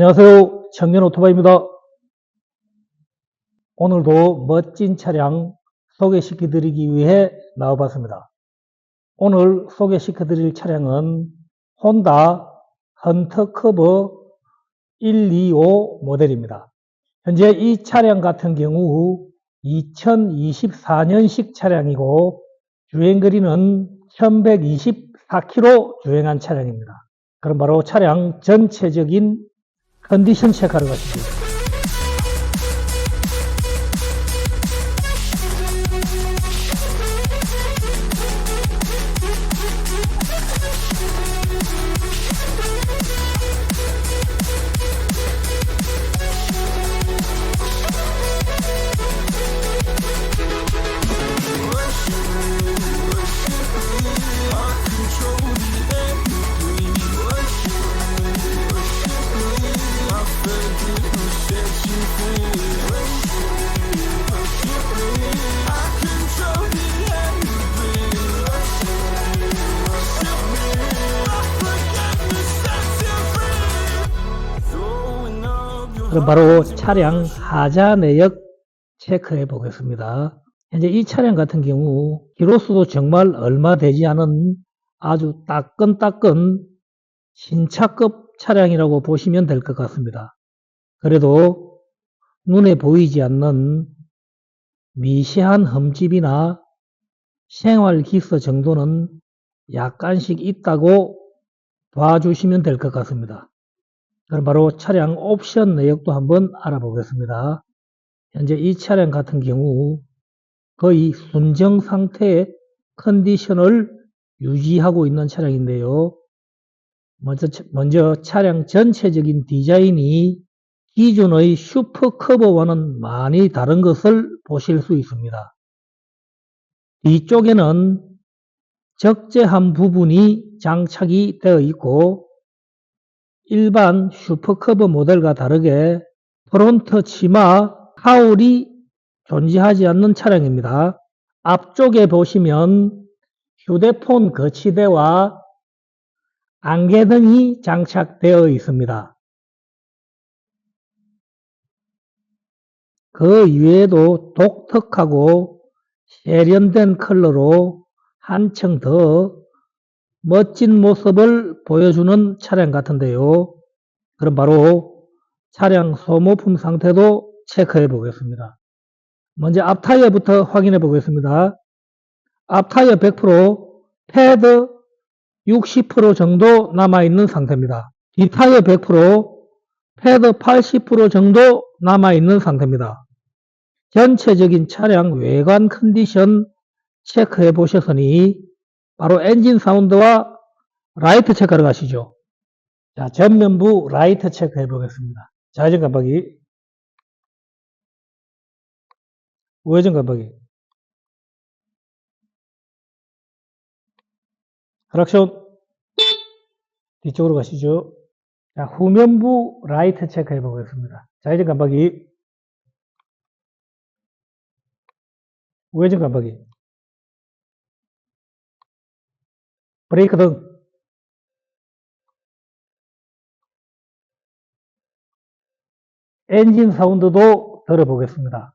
안녕하세요. 청년 오토바이입니다. 오늘도 멋진 차량 소개시켜 드리기 위해 나와봤습니다. 오늘 소개시켜 드릴 차량은 혼다 헌터커버 125 모델입니다. 현재 이 차량 같은 경우 2024년식 차량이고 주행거리는 1124km 주행한 차량입니다. 그럼 바로 차량 전체적인 컨디션 그럼 바로 차량 하자 내역 체크해 보겠습니다. 현재 이 차량 같은 경우 기로수도 정말 얼마 되지 않은 아주 따끈따끈 신차급 차량이라고 보시면 될 것 같습니다. 그래도 눈에 보이지 않는 미세한 흠집이나 생활 기스 정도는 약간씩 있다고 봐주시면 될 것 같습니다. 그럼 바로 차량 옵션 내역도 한번 알아보겠습니다. 현재 이 차량 같은 경우 거의 순정 상태의 컨디션을 유지하고 있는 차량인데요. 먼저, 먼저 차량 전체적인 디자인이 기존의 슈퍼커버와는 많이 다른 것을 보실 수 있습니다. 뒤쪽에는 적재한 부분이 장착이 되어 있고 일반 슈퍼커버 모델과 다르게 프론트 치마 카울이 존재하지 않는 차량입니다. 앞쪽에 보시면 휴대폰 거치대와 안개 등이 장착되어 있습니다. 그 이외에도 독특하고 세련된 컬러로 한층 더 멋진 모습을 보여주는 차량 같은데요. 그럼 바로 차량 소모품 상태도 체크해 보겠습니다. 먼저 앞타이어부터 확인해 보겠습니다. 앞타이어 100%, 패드 60% 정도 남아있는 상태입니다. 뒷타이어 100%, 패드 80% 정도 남아있는 상태입니다. 전체적인 차량 외관 컨디션 체크해 보셨으니 바로 엔진 사운드와 라이트 체크하러 가시죠. 자, 전면부 라이트 체크 해 보겠습니다. 좌회전 깜빡이, 우회전 깜빡이, 하락션 뒤쪽으로 가시죠. 자, 후면부 라이트 체크 해 보겠습니다. 좌회전 깜빡이, 우회전 깜빡이, 브레이크 등 엔진 사운드도 들어보겠습니다.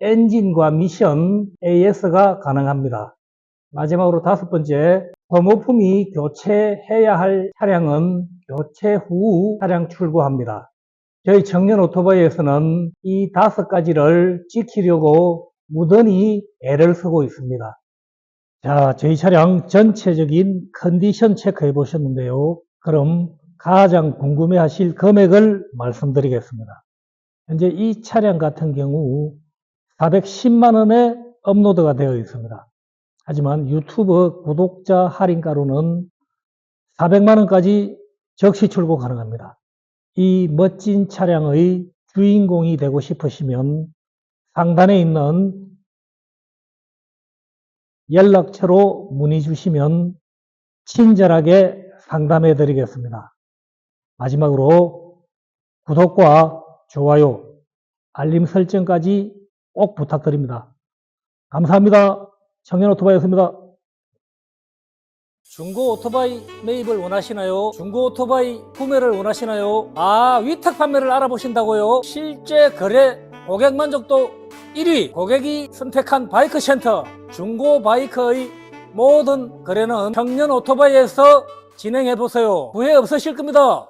엔진과 미션 AS가 가능합니다. 마지막으로 다섯 번째, 소모품이 교체해야 할 차량은 교체 후 차량 출고합니다. 저희 청년 오토바이에서는 이 다섯 가지를 지키려고 무던히 애를 쓰고 있습니다. 자, 저희 차량 전체적인 컨디션 체크해 보셨는데요. 그럼 가장 궁금해 하실 금액을 말씀드리겠습니다. 현재 이 차량 같은 경우 410만 원에 업로드가 되어 있습니다. 하지만 유튜브 구독자 할인가로는 400만 원까지 적시 출고 가능합니다. 이 멋진 차량의 주인공이 되고 싶으시면 상단에 있는 연락처로 문의 주시면 친절하게 상담해 드리겠습니다. 마지막으로 구독과 좋아요, 알림 설정까지 꼭 부탁드립니다. 감사합니다. 청년 오토바이였습니다. 중고 오토바이 매입을 원하시나요? 중고 오토바이 구매를 원하시나요? 아, 위탁 판매를 알아보신다고요? 실제 거래 고객 만족도 1위 고객이 선택한 바이크 센터 중고 바이크의 모든 거래는 청년 오토바이에서 진행해 보세요. 후회 없으실 겁니다.